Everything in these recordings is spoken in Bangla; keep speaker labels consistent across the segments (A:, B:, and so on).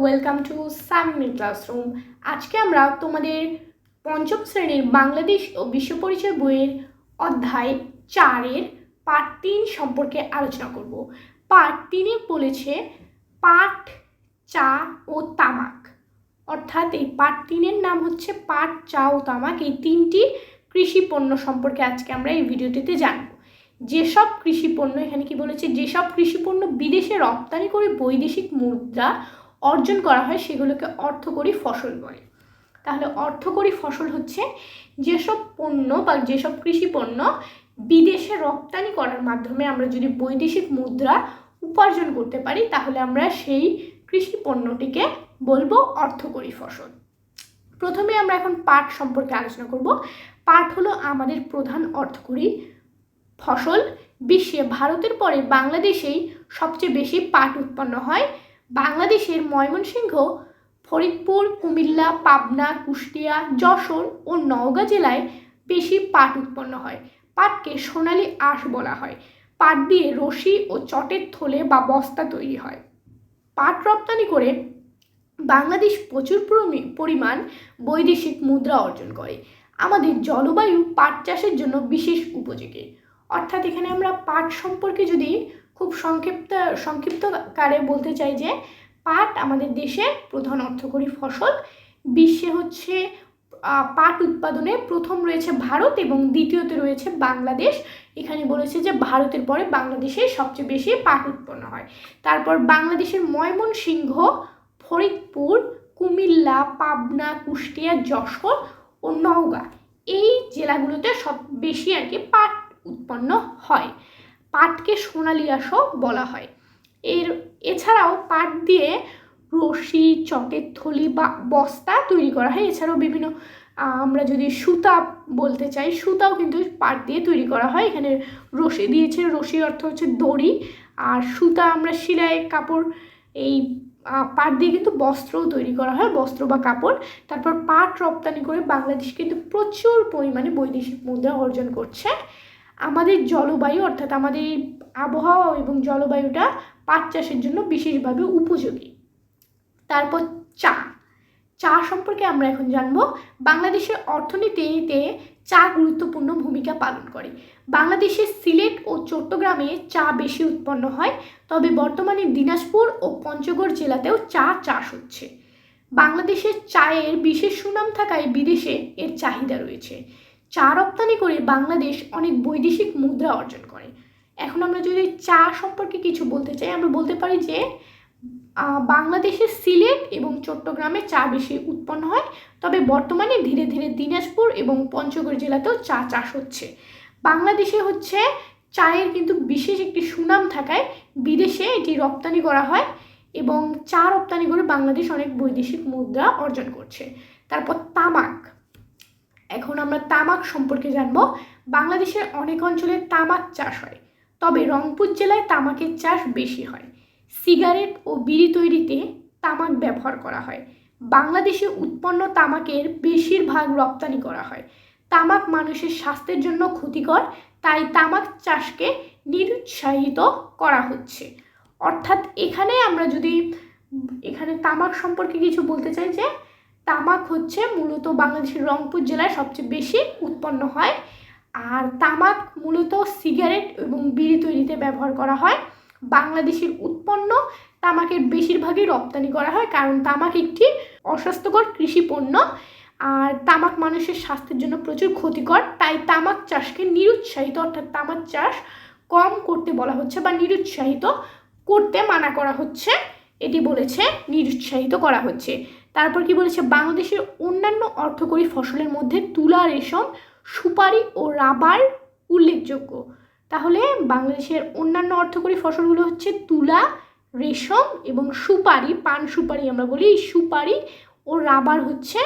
A: ওয়েলকাম টু সামনি ক্লাসরুম আজকে আমরা তোমাদের পঞ্চম শ্রেণির বাংলাদেশ ও বিশ্ব পরিচয় বইয়ের অধ্যায় চারের পাঠ তিন সম্পর্কে আলোচনা করব। পাঠ তিনে বলেছে পাট চা ও তামাক। অর্থাৎ এই পাঠ তিনের নাম হচ্ছে পাট চা ও তামাক। এই তিনটি কৃষি পণ্য সম্পর্কে আজকে আমরা এই ভিডিওটিতে জানব। যেসব কৃষি পণ্য, এখানে কি বলেছে, যেসব কৃষি পণ্য বিদেশে রপ্তানি করে বৈদেশিক মুদ্রা অর্জন করা হয় সেগুলোকে অর্থকরী ফসল বলে। তাহলে অর্থকরী ফসল হচ্ছে যেসব পণ্য বা যেসব কৃষি পণ্য বিদেশে রপ্তানি করার মাধ্যমে আমরা যদি বৈদেশিক মুদ্রা উপার্জন করতে পারি, তাহলে আমরা সেই কৃষি পণ্যটিকে বলব অর্থকরী ফসল। প্রথমে আমরা এখন পাট সম্পর্কে আলোচনা করব। পাট হলো আমাদের প্রধান অর্থকরী ফসল। বিশ্বে ভারতের পরে বাংলাদেশেই সবচেয়ে বেশি পাট উৎপন্ন হয় বাংলাদেশের ময়মনসিংহ, ফরিদপুর, কুমিল্লা, পাবনা, কুষ্টিয়া, যশোর ও নওগাঁ জেলায় বেশি পাট উৎপন্ন হয়। পাটকে সোনালি আঁশ বলা হয়। পাট দিয়ে রশি ও চটের থলে বা বস্তা তৈরি হয়। পাট রপ্তানি করে বাংলাদেশ প্রচুর পরিমাণ বৈদেশিক মুদ্রা অর্জন করে। আমাদের জলবায়ু পাট চাষের জন্য বিশেষ উপযোগী। অর্থাৎ এখানে আমরা পাট সম্পর্কে যদি খুব সংক্ষিপ্ত সংক্ষিপ্তকারে বলতে চাই যে পাট আমাদের দেশের প্রধান অর্থকরী ফসল। বিশ্বে হচ্ছে পাট উৎপাদনে প্রথম রয়েছে ভারত এবং দ্বিতীয়তে রয়েছে বাংলাদেশ। এখানে বলেছে যে ভারতের পরে বাংলাদেশে সবচেয়ে বেশি পাট উৎপন্ন হয়। তারপর বাংলাদেশের ময়মনসিংহ, ফরিদপুর, কুমিল্লা, পাবনা, কুষ্টিয়া, যশোর ও নওগাঁ এই জেলাগুলোতে সব বেশি আর কি পাট উৎপন্ন হয়। পাটকে সোনালি আঁশও বলা হয়। এর এছাড়াও পাট দিয়ে রশি, চটের থলি বা বস্তা তৈরি করা হয়। এছাড়াও বিভিন্ন, আমরা যদি সুতা বলতে চাই, সুতাও কিন্তু পাট দিয়ে তৈরি করা হয়। এখানে রশি দিয়েছে রশি অর্থ হচ্ছে দড়ি। আর সুতা আমরা সেলাই, কাপড় এই পাট দিয়ে কিন্তু বস্ত্রও তৈরি করা হয়, বস্ত্র বা কাপড়। তারপর পাট রপ্তানি করে বাংলাদেশ কিন্তু প্রচুর পরিমাণে বৈদেশিক মুদ্রা অর্জন করছে। আমাদের জলবায়ু অর্থাৎ আমাদের আবহাওয়া এবং জলবায়ুটা পাট চাষের জন্য বিশেষভাবে উপযোগী। তারপর চা। চা সম্পর্কে আমরা এখন জানব, বাংলাদেশের অর্থনীতিতে চা গুরুত্বপূর্ণ ভূমিকা পালন করে। বাংলাদেশের সিলেট ও চট্টগ্রামে চা বেশি উৎপন্ন হয়, তবে বর্তমানে দিনাজপুর ও পঞ্চগড় জেলাতেও চা চাষ হচ্ছে। বাংলাদেশের চায়ের বিশেষ সুনাম থাকায় বিদেশে এর চাহিদা রয়েছে। চা রপ্তানি করে বাংলাদেশ অনেক বৈদেশিক মুদ্রা অর্জন করে। এখন আমরা যদি চা সম্পর্কে কিছু বলতে চাই, আমরা বলতে পারি যে বাংলাদেশের সিলেট এবং চট্টগ্রামে চা বেশি উৎপন্ন হয়, তবে বর্তমানে ধীরে ধীরে দিনাজপুর এবং পঞ্চগড় জেলাতেও চা চাষ হচ্ছে। বাংলাদেশে হচ্ছে চায়ের কিন্তু বিশেষ একটি সুনাম থাকায় বিদেশে এটি রপ্তানি করা হয় এবং চা রপ্তানি করে বাংলাদেশ অনেক বৈদেশিক মুদ্রা অর্জন করছে। তারপর তামাক। এখন আমরা তামাক সম্পর্কে জানব। বাংলাদেশের অনেক অঞ্চলে তামাক চাষ হয়, তবে রংপুর জেলায় তামাকের চাষ বেশি হয়। সিগারেট ও বিড়ি তৈরিতে তামাক ব্যবহার করা হয়। বাংলাদেশে উৎপন্ন তামাকের বেশিরভাগ রপ্তানি করা হয়। তামাক মানুষের স্বাস্থ্যের জন্য ক্ষতিকর, তাই তামাক চাষকে নিরুৎসাহিত করা হচ্ছে। অর্থাৎ এখানে আমরা যদি, এখানে তামাক সম্পর্কে কিছু বলতে চাই যে তামাক হচ্ছে মূলত বাংলাদেশের রংপুর জেলায় সবচেয়ে বেশি উৎপন্ন হয়। আর তামাক মূলত সিগারেট এবং বিড়ি তৈরিতে ব্যবহার করা হয়। বাংলাদেশের উৎপন্ন তামাকের বেশিরভাগই রপ্তানি করা হয়, কারণ তামাক একটি অস্বাস্থ্যকর কৃষি পণ্য। আর তামাক মানুষের স্বাস্থ্যের জন্য প্রচুর ক্ষতিকর, তাই তামাক চাষকে নিরুৎসাহিত, অর্থাৎ তামাক চাষ কম করতে বলা হচ্ছে বা নিরুৎসাহিত করতে মানা করা হচ্ছে। এটি বলেছে নিরুৎসাহিত করা হচ্ছে। তারপর কি বলেছে? বাংলাদেশের অন্যান্য অর্থকরী ফসলের মধ্যে তুলা, রেশম, সুপারি ও রাবার উল্লেখযোগ্য। তাহলে বাংলাদেশের অন্যান্য অর্থকরী ফসলগুলো হচ্ছে তুলা, রেশম এবং সুপারি, পান সুপারি আমরা বলি। সুপারি ও রাবার হচ্ছে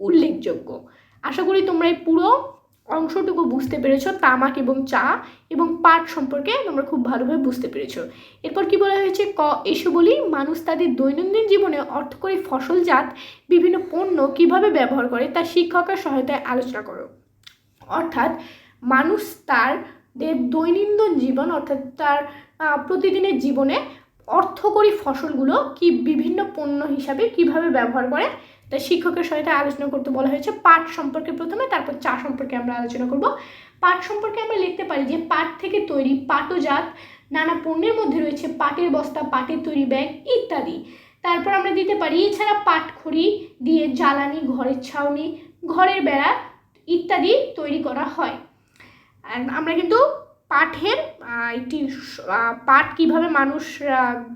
A: উল্লেখযোগ্য। আশা করি তোমরা এই পুরো অংশটুকু বুঝতে পেরেছ, তামাক এবং চা এবং পাট সম্পর্কে তোমরা খুব ভালোভাবে বুঝতে পেরেছ। এরপর কি বলা হয়েছে? ক, এসো বলি, মানুষ তাদের দৈনন্দিন জীবনে অর্থকরী ফসলজাত বিভিন্ন পণ্য কীভাবে ব্যবহার করে তা শিক্ষকের সহায়তায় আলোচনা করো। অর্থাৎ মানুষ তার দৈনন্দিন জীবন, অর্থাৎ তার প্রতিদিনের জীবনে অর্থকরী ফসলগুলো কি বিভিন্ন পণ্য হিসাবে কীভাবে ব্যবহার করে তা শিক্ষকের সহায়তা আলোচনা করতে বলা হয়েছে পাট সম্পর্কে প্রথমে, তারপর চা সম্পর্কে আমরা আলোচনা করব। পাট সম্পর্কে আমরা লিখতে পারি যে পাট থেকে তৈরি পাটজাত, নানা পণ্যের মধ্যে রয়েছে পাটের বস্তা, পাটের তৈরি ব্যাগ ইত্যাদি। তারপর আমরা দিতে পারি, এছাড়া পাটখড়ি দিয়ে জ্বালানি, ঘরের ছাউনি, ঘরের বেড়া ইত্যাদি তৈরি করা হয়। আমরা কিন্তু পাঠের একটি পাট পাঠ কীভাবে মানুষ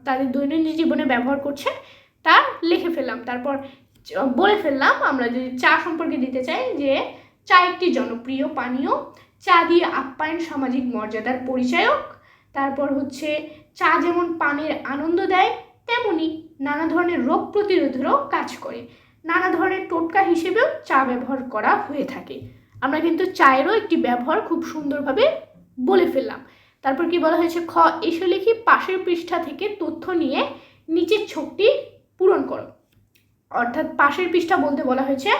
A: তাদের দৈনন্দিন জীবনে ব্যবহার করছে তা লিখে ফেললাম। তারপর বলে ফেললাম, আমরা যদি চা সম্পর্কে দিতে চাই যে, চা একটি জনপ্রিয় পানীয়, চা দিয়ে আপ্যায়ন সামাজিক মর্যাদার পরিচায়ক, তারপর হচ্ছে চা যেমন পানের আনন্দ দেয়, তেমনি নানা ধরনের রোগ প্রতিরোধেরও কাজ করে। নানা ধরনের টোটকা হিসেবেও চা ব্যবহার করা হয়ে থাকে। আমরা কিন্তু চায়েরও একটি ব্যবহার খুব সুন্দরভাবে বলে ফেললাম। তারপর কি বলা হয়েছে? খ, এসে লিখি পাশের পৃষ্ঠা থেকে তথ্য নিয়ে নিচের ছকটি পূরণ করো। অর্থাৎ পাশের পৃষ্ঠা বলতে বলা হয়েছে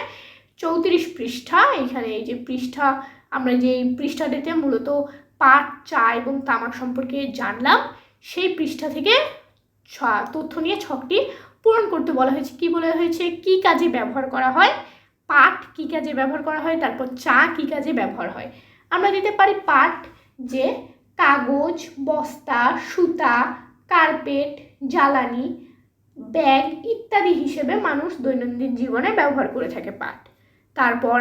A: চৌত্রিশ পৃষ্ঠা। এখানে এই যে পৃষ্ঠা, আমরা যে পৃষ্ঠাটিতে মূলত পাট চা এবং তামাক সম্পর্কে জানলাম, সেই পৃষ্ঠা থেকে তথ্য নিয়ে ছকটি পূরণ করতে বলা হয়েছে। কি বলা হয়েছে? কি কাজে ব্যবহার করা হয়? পাট কি কাজে ব্যবহার করা হয়? তারপর চা কি কাজে ব্যবহার হয়? আমরা দিতে পারি পাট যে কাগজ, বস্তা, সুতা, কার্পেট, জ্বালানি ব্যাগ ইত্যাদি হিসেবে মানুষ দৈনন্দিন জীবনে ব্যবহার করে থাকে পাট। তারপর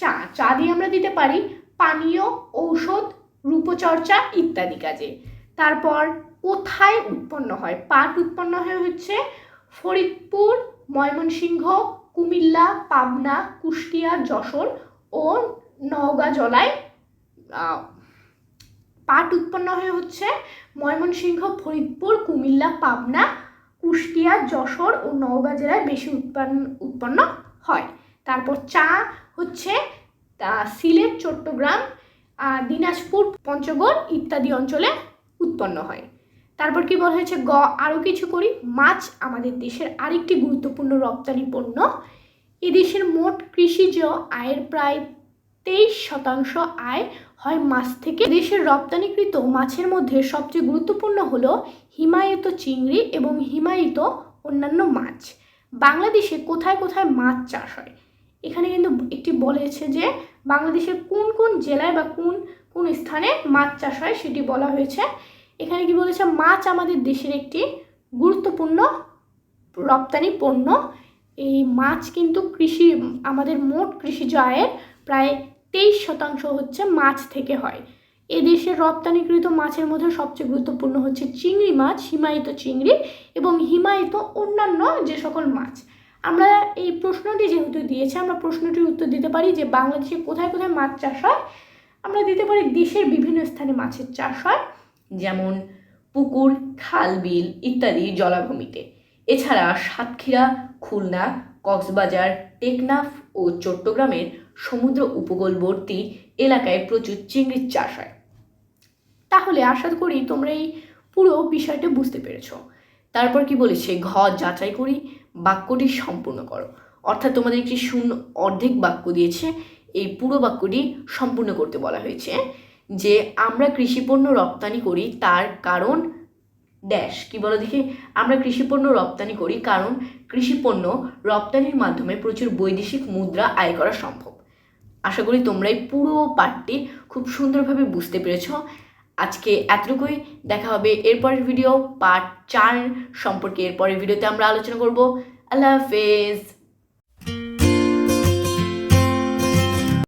A: চা চা দিয়ে আমরা দিতে পারি পানীয়, ঔষধ, রূপচর্চা ইত্যাদি কাজে। তারপর কোথায় উৎপন্ন হয়? পাট উৎপন্ন হয়ে হচ্ছে ফরিদপুর, ময়মনসিংহ, কুমিল্লা, পাবনা, কুষ্টিয়া, যশোর ও নওগাঁ জেলায় পাট উৎপন্ন হয়ে হচ্ছে ময়মনসিংহ, ফরিদপুর, কুমিল্লা, পাবনা কুষ্টিয়া, যশোর ও নওগাঁ জেলায় বেশি উৎপন্ন উৎপন্ন হয়। তারপর চা হচ্ছে সিলেট, চট্টগ্রাম দিনাজপুর, পঞ্চগড় ইত্যাদি অঞ্চলে উৎপন্ন হয়। তারপর কি বলা হয়েছে? গ আরও কিছু করি। মাছ আমাদের দেশের আরেকটি গুরুত্বপূর্ণ রপ্তানি পণ্য। এদেশের মোট কৃষিজ আয়ের প্রায় তেইশ শতাংশ আয় হয় মাছ থেকে। দেশের রপ্তানিকৃত মাছের মধ্যে সবচেয়ে গুরুত্বপূর্ণ হল হিমায়িত চিংড়ি এবং হিমায়িত অন্যান্য মাছ। বাংলাদেশে কোথায় কোথায় মাছ চাষ হয়? এখানে কিন্তু একটি বলেছে যে, বাংলাদেশের কোন কোন জেলায় বা কোন কোন স্থানে মাছ চাষ হয় সেটি বলা হয়েছে। এখানে কি বলেছে? মাছ আমাদের দেশের একটি গুরুত্বপূর্ণ রপ্তানি পণ্য। এই মাছ কিন্তু কৃষি, আমাদের মোট কৃষিজ আয়ের প্রায় তেইশ শতাংশ হচ্ছে মাছ থেকে হয়। এদেশের রপ্তানিকৃত মাছের মধ্যে সবচেয়ে গুরুত্বপূর্ণ হচ্ছে চিংড়ি মাছ, হিমায়িত চিংড়ি এবং হিমায়িত অন্যান্য যে সকল মাছ। আমরা এই প্রশ্নটি যেহেতু দিয়েছে, আমরা প্রশ্নটির উত্তর দিতে পারি যে বাংলাদেশে কোথায় কোথায় মাছ চাষ হয়। আমরা দিতে পারি দেশের বিভিন্ন স্থানে মাছের চাষ হয়,
B: যেমন পুকুর, খাল, বিল ইত্যাদি জলাভূমিতে। এছাড়া সাতক্ষীরা, খুলনা কক্সবাজার, টেকনাফ ও চট্টগ্রামের সমুদ্র উপকূলবর্তী এলাকায় প্রচুর চিংড়ির চাষ হয়।
A: তাহলে আশা করি তোমরা এই পুরো বিষয়টা বুঝতে পেরেছ।
B: তারপর কি বলেছে? ঘ যাচাই করি, বাক্যটি সম্পূর্ণ করো। অর্থাৎ তোমাদের একটি শূন্য অর্ধেক বাক্য দিয়েছে, এই পুরো বাক্যটি সম্পূর্ণ করতে বলা হয়েছে যে আমরা কৃষিপণ্য রপ্তানি করি তার কারণ ড্যাশ। কি বলো দেখি? আমরা কৃষিপণ্য রপ্তানি করি কারণ কৃষিপণ্য রপ্তানির মাধ্যমে প্রচুর বৈদেশিক মুদ্রা আয় করা সম্ভব। আশা করি তোমরা এই পুরো পাঠটি খুব সুন্দরভাবে বুঝতে পেরেছ। আজকে এতটুকুই। দেখা হবে এরপরের ভিডিও পার্ট চার সম্পর্কে। এরপরের ভিডিওতে আমরা আলোচনা করব। আল্লাহ হাফেজ।